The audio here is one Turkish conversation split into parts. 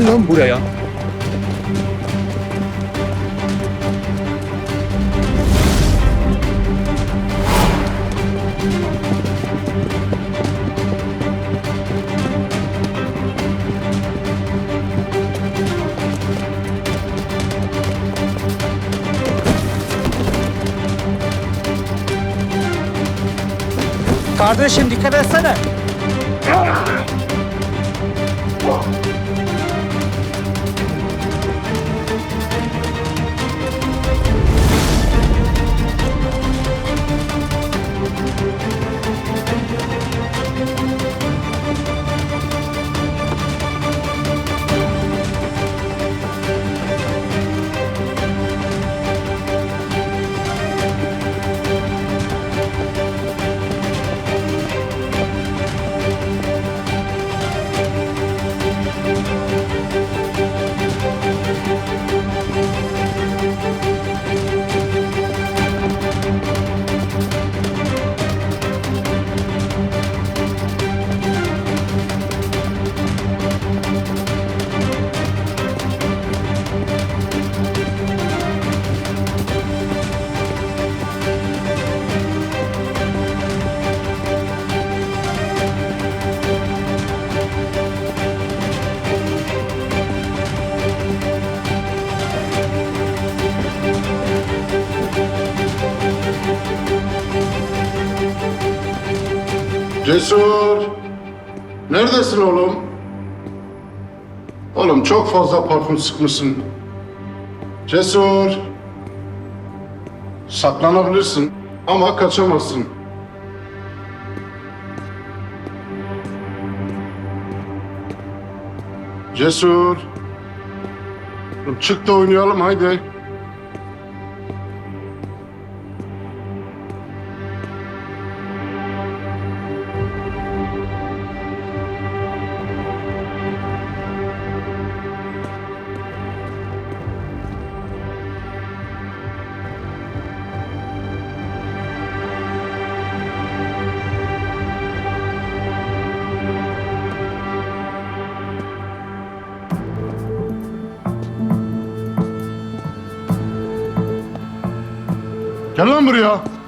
Gel lan buraya. Kardeşim dikkat etsene. Cesur! Neredesin oğlum? Oğlum çok fazla parfüm sıkmışsın. Cesur! Saklanabilirsin ama kaçamazsın. Cesur! Çık da oynayalım haydi. Gel lan buraya.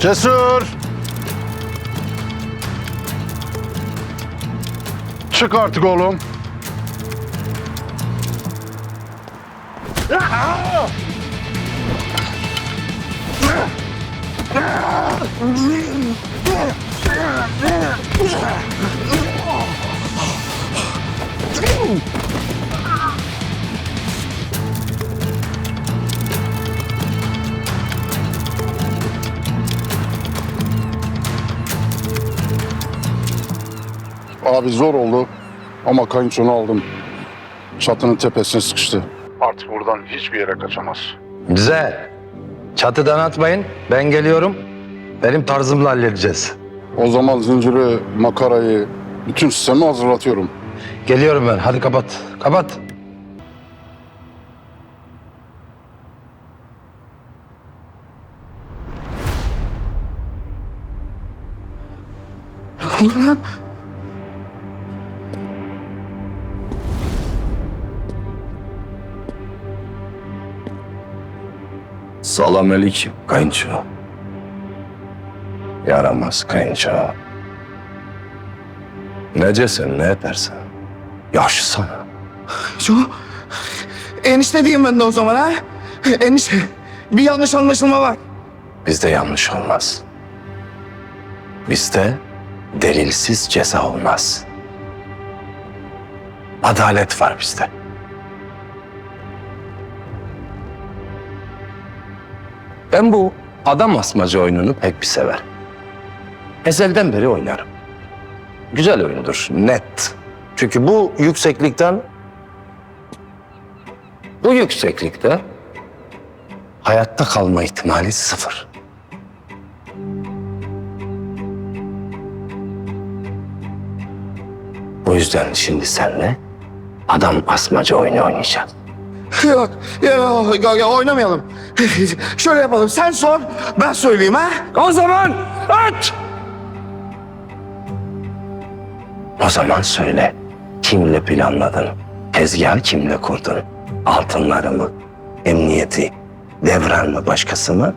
Cesur! Çık artık oğlum. Abi zor oldu ama kayınçonu aldım. Çatının tepesine sıkıştı. Artık buradan hiçbir yere kaçamaz. Güzel. Çatıdan atmayın. Ben geliyorum. Benim tarzımla halledeceğiz. O zaman zinciri, makarayı, bütün sistemi hazırlatıyorum. Geliyorum ben. Hadi kapat. Kapat. Salam aleyküm kayınço. Yaramaz kayınço. Necesin ne edersen. Yaşı sana. Şu enişte diyeyim ben de o zaman ha. Enişte bir yanlış anlaşılma var. Bizde yanlış olmaz. Bizde delilsiz ceza olmaz. Adalet var bizde. Ben bu adam asmacı oyununu pek bir severim. Ezelden beri oynarım. Güzel oyundur, net. Çünkü bu yükseklikten bu yükseklikte hayatta kalma ihtimali sıfır. O yüzden şimdi senle adam asmaca oyunu oynayacağız. Yok, yok, yok, yok, oynamayalım. Şöyle yapalım, sen sor, ben söyleyeyim ha? O zaman aç! O zaman söyle. Kimle planladın? Tezgahı kimle kurdun? Altınları mı? Emniyeti? Devran mı başkası mı?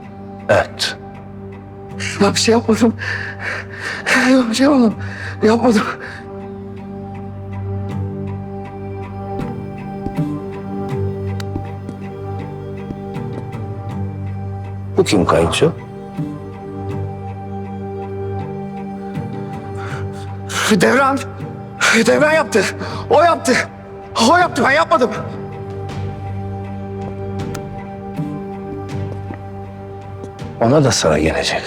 Evet. Ben bir şey yapmadım. Yok, bir şey yapmadım. Yapmadım. Bu kim kayınço? Devran, Devran yaptı. O yaptı. O yaptı, ben yapmadım. Ona da sıra gelecek.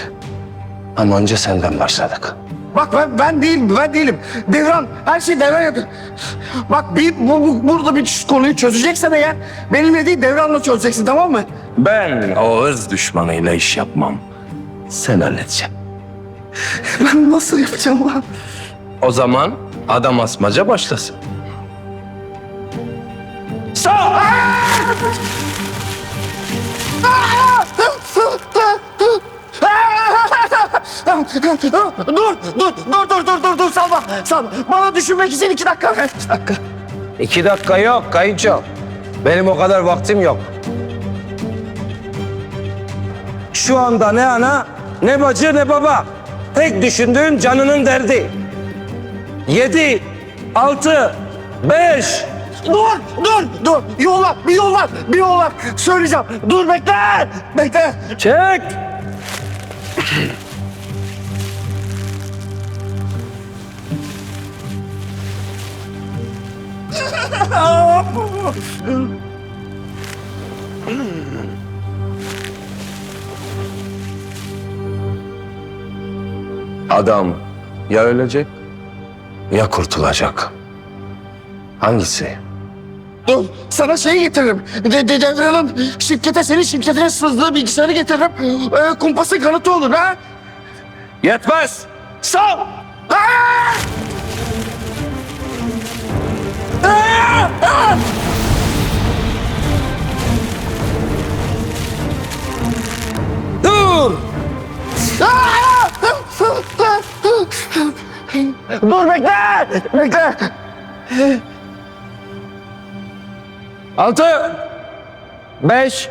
Ama önce senden başladık. Bak ben, ben değilim, ben değilim. Devran, her şeyi Devran yapıyor. Bak bir, bu, bu- burada bir konuyu çözeceksen eğer benimle değil Devran'la çözeceksin tamam mı? Ben o ırz düşmanıyla iş yapmam. Sen halledeceksin. Ben nasıl yapacağım lan? O zaman adam asmaca başlasın. Sağ! dur, dur, dur, dur, dur, dur, dur, salma, salma. Bana düşünmek için iki dakika ver, iki dakika. İki dakika yok kayınço. Benim o kadar vaktim yok. Şu anda ne ana, ne bacı, ne baba. Tek düşündüğün canının derdi. Yedi, altı, beş. Dur, dur, dur. Yollar, bir yollar, bir yollar. Söyleyeceğim. Dur bekle, bekle. Çek. Adam ya ölecek ya kurtulacak. Hangisi? Dur, sana şeyi getiririm. De, de, Devran'ın şirkete, senin şirketine sızdığı bilgisayarı getiririm. Ee, kumpasın kanıtı olur ha. Yetmez. Sağ ol. Dur bekle, bekle. Altı, beş,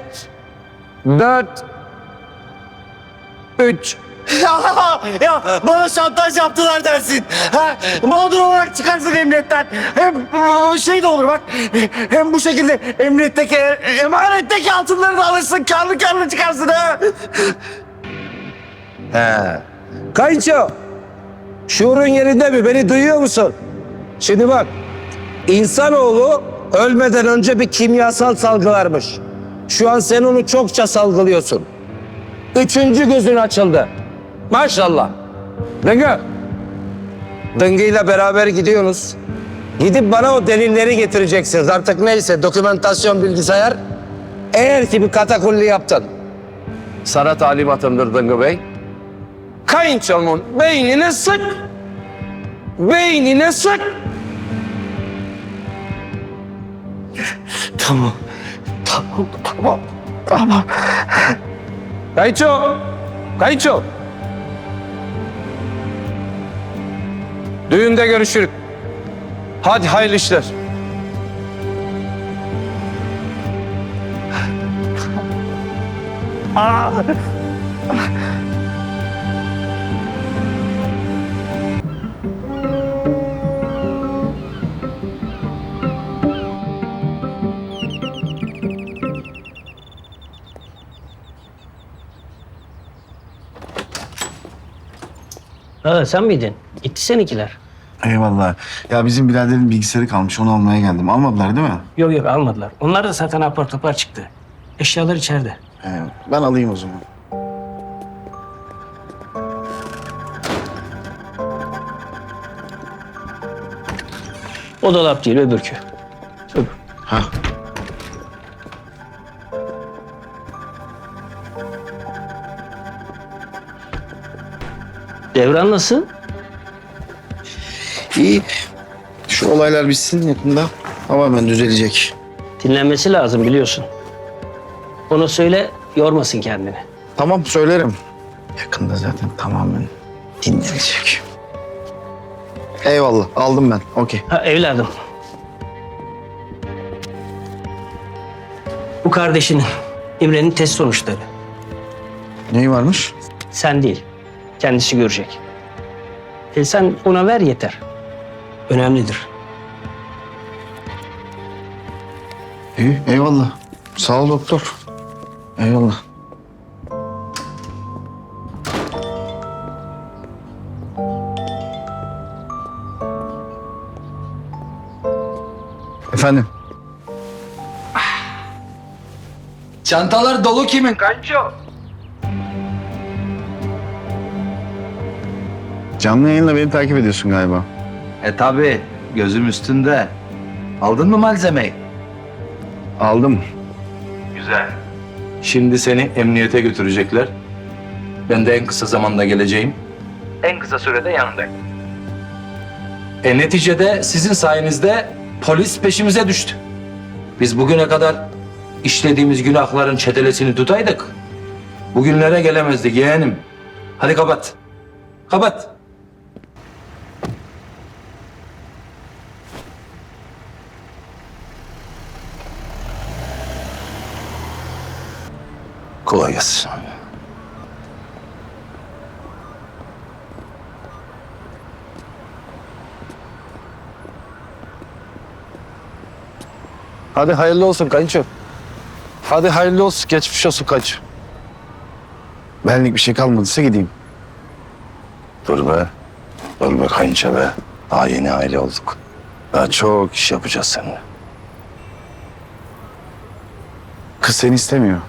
dört, üç. Ya, bana şantaj yaptılar dersin. Ha, mağdur olarak çıkarsın emniyetten. Hem şey de olur bak. Hem bu şekilde emniyetteki, emanetteki altınları da alırsın. Karlı karlı çıkarsın ha. He. Kayınço, şuurun yerinde mi? Beni duyuyor musun? Şimdi bak, insanoğlu ölmeden önce bir kimyasal salgılarmış. Şu an sen onu çokça salgılıyorsun. Üçüncü gözün açıldı. Maşallah. Dıngı. Dıngı'yla beraber gidiyorsunuz. Gidip bana o delilleri getireceksiniz. Artık neyse dokümentasyon bilgisayar. Eğer ki bir katakulli yaptın. Sana talimatımdır Dıngı Bey. Kayınçomun beynine sık. Beynine sık. Tamam. Tamam, tamam. Tamam. Kayınço. Kayınço. Düğünde görüşürük. Hadi hayırlı işler. Ha, sen miydin? Gitti seninkiler. Eyvallah. Ya bizim biraderin bilgisayarı kalmış onu almaya geldim. Almadılar değil mi? Yok yok almadılar. Onlar da zaten apar topar çıktı. Eşyalar içeride. He, ben alayım o zaman. O dolap değil öbürkü. Öbür. Ha. Devran nasıl? İyi. Şu olaylar bitsin yakında. Tamamen düzelecek. Dinlenmesi lazım biliyorsun. Ona söyle yormasın kendini. Tamam söylerim. Yakında zaten tamamen dinlenecek. Eyvallah aldım ben. Okey. Ha evladım. Bu kardeşinin İmre'nin test sonuçları. Neyi varmış? Sen değil. Kendisi görecek. E sen ona ver yeter. Önemlidir. İyi eyvallah. Sağ ol doktor. Eyvallah. Efendim? Çantalar dolu kimin kanço? Canlı yayınla beni takip ediyorsun galiba. E tabi gözüm üstünde. Aldın mı malzemeyi? Aldım. Güzel. Şimdi seni emniyete götürecekler. Ben de en kısa zamanda geleceğim. En kısa sürede yanındayım. E neticede sizin sayenizde polis peşimize düştü. Biz bugüne kadar işlediğimiz günahların çetelesini tutaydık. Bugünlere gelemezdik yeğenim. Hadi kapat. Kapat. Kolay gelsin. Hadi hayırlı olsun kayınço. Hadi hayırlı olsun. Geçmiş olsun kayınço. Benlik bir şey kalmadıysa gideyim. Dur be. Dur be kayınça be. Daha yeni aile olduk. Daha çok iş yapacağız seninle. Kız seni istemiyor.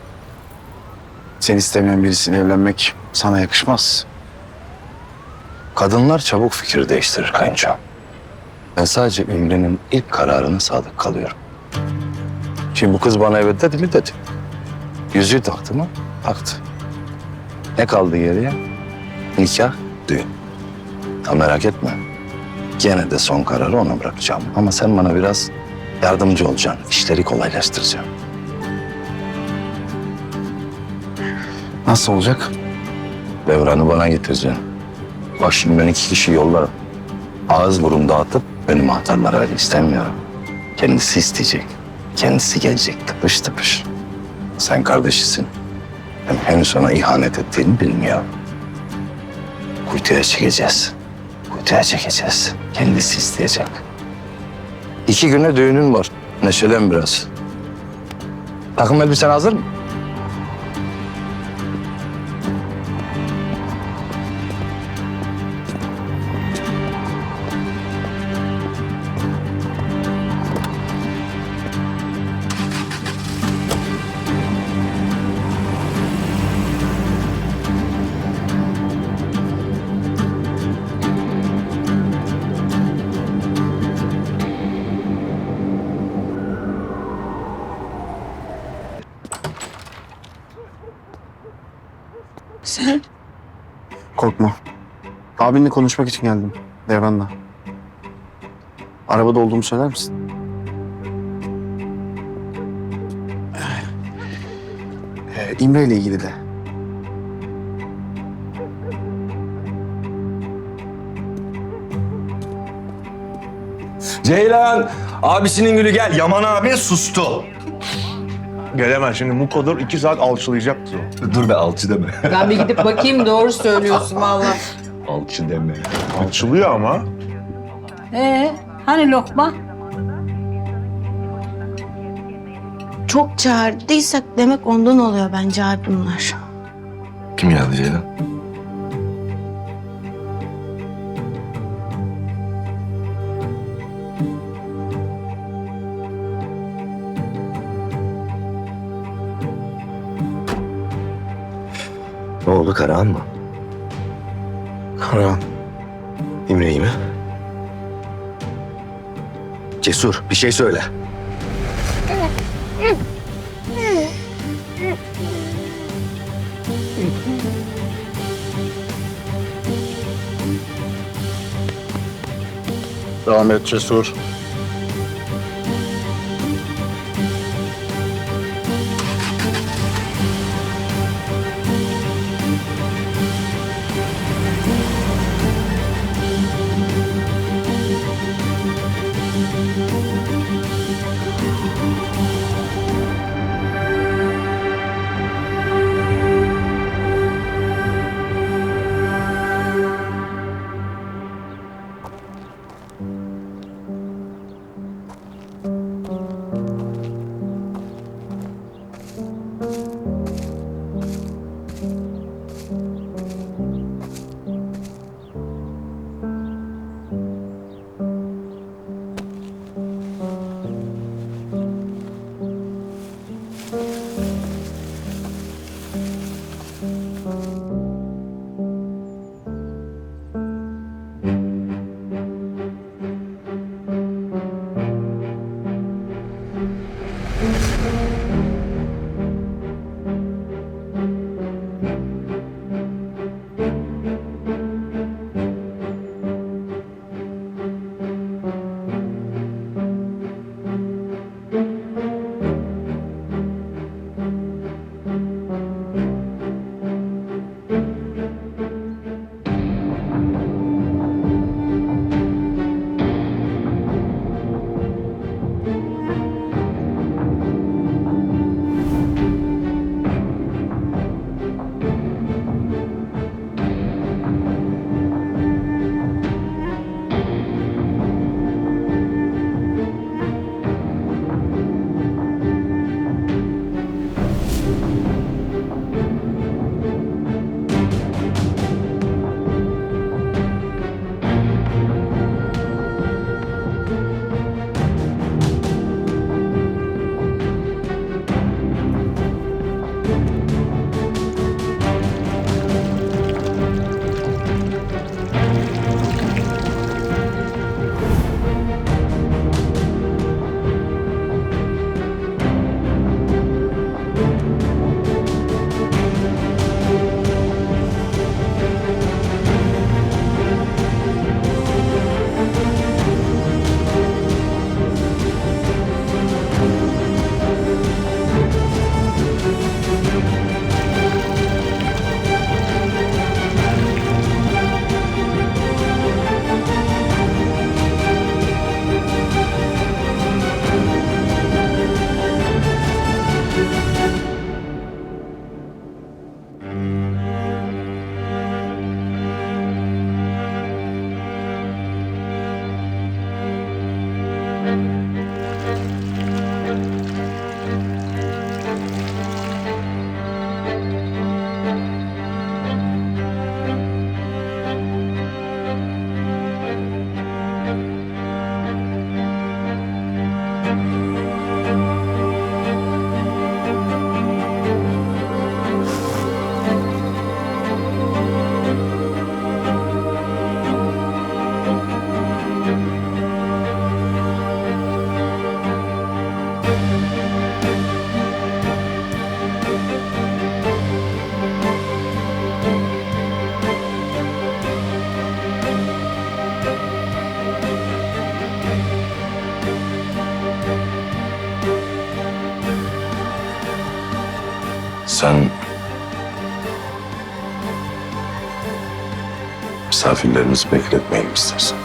Seni istemeyen birisiyle evlenmek sana yakışmaz. Kadınlar çabuk fikir değiştirir kayınça. Ben sadece Ümre'nin ilk kararına sadık kalıyorum. Şimdi bu kız bana evet dedi mi dedi. Yüzüğü taktı mı? Taktı. Ne kaldı geriye? Nikah, düğün. Ha merak etme. Gene de son kararı ona bırakacağım. Ama sen bana biraz yardımcı olacaksın. İşleri kolaylaştıracaksın. Nasıl olacak? Devranı bana getireceksin. Bak şimdi ben iki kişi yollarım. Ağız burun dağıtıp önüme atarlar öyle istemiyorum. Kendisi isteyecek. Kendisi gelecek tıpış tıpış. Sen kardeşisin. Hem henüz ona ihanet ettiğini bilmiyor. Kuytuya çekeceğiz. Kuytuya çekeceğiz. Kendisi isteyecek. İki güne düğünün var. Neşelen biraz. Takım elbisen hazır mı? Sen Korkma. Abinle konuşmak için geldim. Devran'la. Arabada olduğumu söyler misin? Ee, İmre ile ilgili de. Ceylan, abisinin gülü gel. Yaman abi sustu. Gelemez şimdi Muko'dur iki saat alçılayacaktı o. Dur be alçı deme. ben bir gidip bakayım doğru söylüyorsun valla. alçı deme. Alçılıyor ama. Ee, hani lokma? Çok çağırdıysak demek ondan oluyor bence abi bunlar. Kim geldi Ceylan? Karahan mı? Karahan. İmre'yi mi? Cesur bir şey söyle. Devam et Cesur. Sen... Misafirlerimizi bekletmeyelim istersen.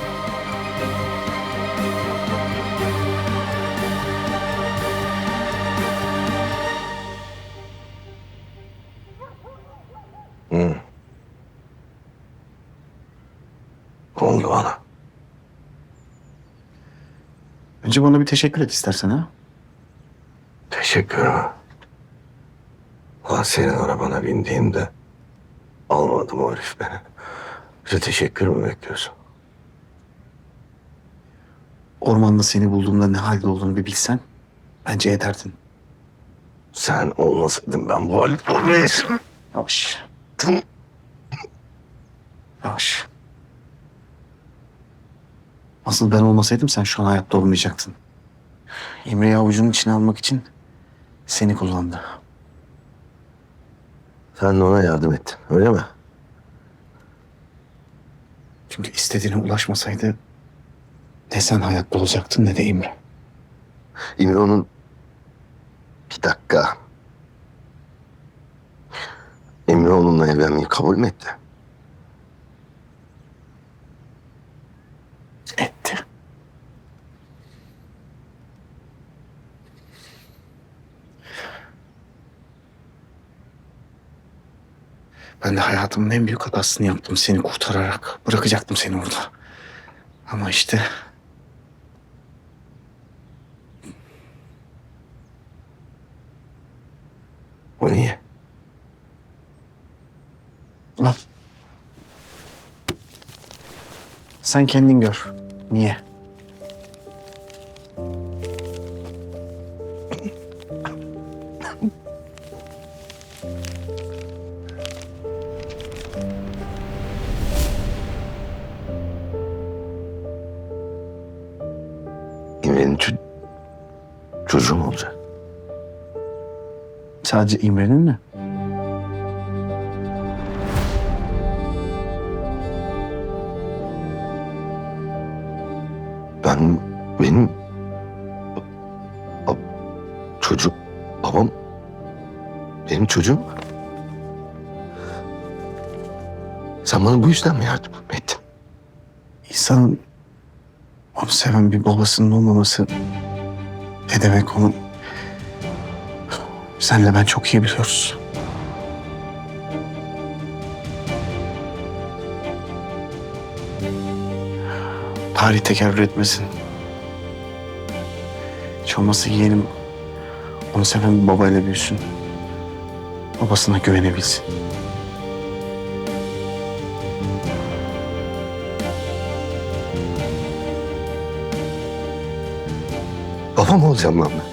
Hı. Oldu bana. Önce bana bir teşekkür et istersen ha. Teşekkür mü? Ulan senin arabana bindiğimde almadım o herif beni. Bize teşekkür mü bekliyorsun? Ormanda seni bulduğumda ne halde olduğunu bir bilsen bence ederdin. Sen olmasaydın ben bu halde olmayasın. Yavaş. Yavaş. Asıl ben olmasaydım sen şu an hayatta olmayacaktın. Emre'yi avucunun içine almak için seni kullandı. Sen de ona yardım ettin öyle mi? Çünkü istediğine ulaşmasaydı ne sen hayatta olacaktın ne de Emre. İmre onun... Bir dakika. Emre onunla evlenmeyi kabul mü? Etti. Ben de hayatımın en büyük hatasını yaptım seni kurtararak. Bırakacaktım seni orada. Ama işte O niye? Ulan. Sen kendin gör. Niye? İmre'nin ço- çocuğu mu olacak? Sadece İmre'nin mi? Ben, benim... Çocuk, babam... Benim çocuğum. Sen bana bu yüzden mi yardım ettin? İnsanın seven bir babasının olmaması ne demek onun? Senle ben çok iyi biliyoruz. Tarih tekerrür etmesin. Hiç olmazsa yeğenim onu seven bir babayla büyüsün. Babasına güvenebilsin. Babam olacağım lan ben.